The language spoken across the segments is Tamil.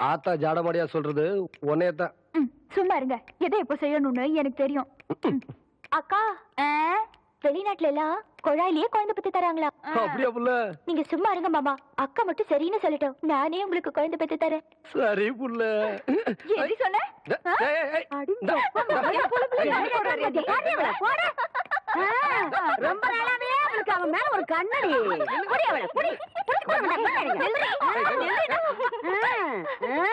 ஆத்தா ஜாடமாடியா சொல்றது உன்னைய தான் ம், சும்மா இருங்க. எதை எப்போ செய்யணும்னு எனக்கு தெரியும். அக்கா வெளிநாட்டுல எல்லாம் குழாயிலேயே குழந்தை பத்தி தராங்களா? அப்படியா புள்ள? நீங்க சும்மா இருங்க மாமா. அக்கா மட்டும் சரின்னு சொல்லட்டும். நானே உங்களுக்கு குழந்தை பெத்து தரேன். சரி புள்ள. சொன்ன. ஆ, ரொம்ப நாளாவே அவளுக்கு அவன் மேல ஒரு கண்ணடி புடி அவள, புடி. புடிச்சு போடு அவள, புடி. ஆ, ஆ.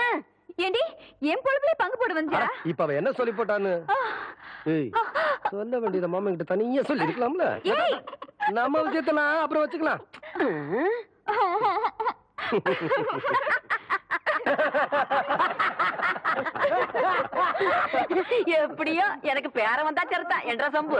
ஏண்டி என் பொழுப்புல பங்கு போட வந்தியா? அட, இப்ப அவ என்ன சொல்லி போட்டான்னு? சொல்ல வேண்டியத மாமா கிட்ட தனியா சொல்லி இருக்கலாம்ல நம்ம விஷயத்த நான் அப்புறம் வச்சுக்கலாம். எப்படியோ எனக்கு பேர வந்தா சரிதான் என்ற சம்பு?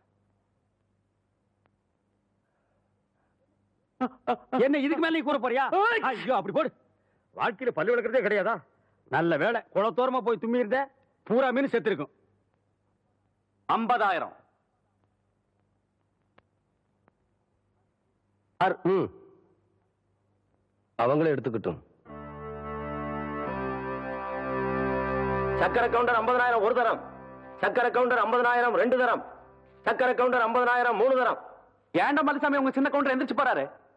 என்ன இதுக்கு மேல நீ கூற போறியா? ஐயோ அப்படி போடு. வாழ்க்கையில பல்லு விளக்குறதே கிடையாதா? நல்ல வேலை குளத்தோரமா போய் தும்மி இருந்த பூரா மீன் செத்து இருக்கும் ஐம்பதாயிரம். அவங்களே எடுத்துக்கிட்டும். சக்கர கவுண்டர் ஐம்பதனாயிரம் ஒரு தரம். சக்கர கவுண்டர் ஐம்பதனாயிரம் ரெண்டு தரம். சக்கர கவுண்டர் ஐம்பதனாயிரம் மூணு தரம். ஏன்டா மதுசாமி உங்க சின்ன கவுண்டர் எந்திரிச்சு போறாரு?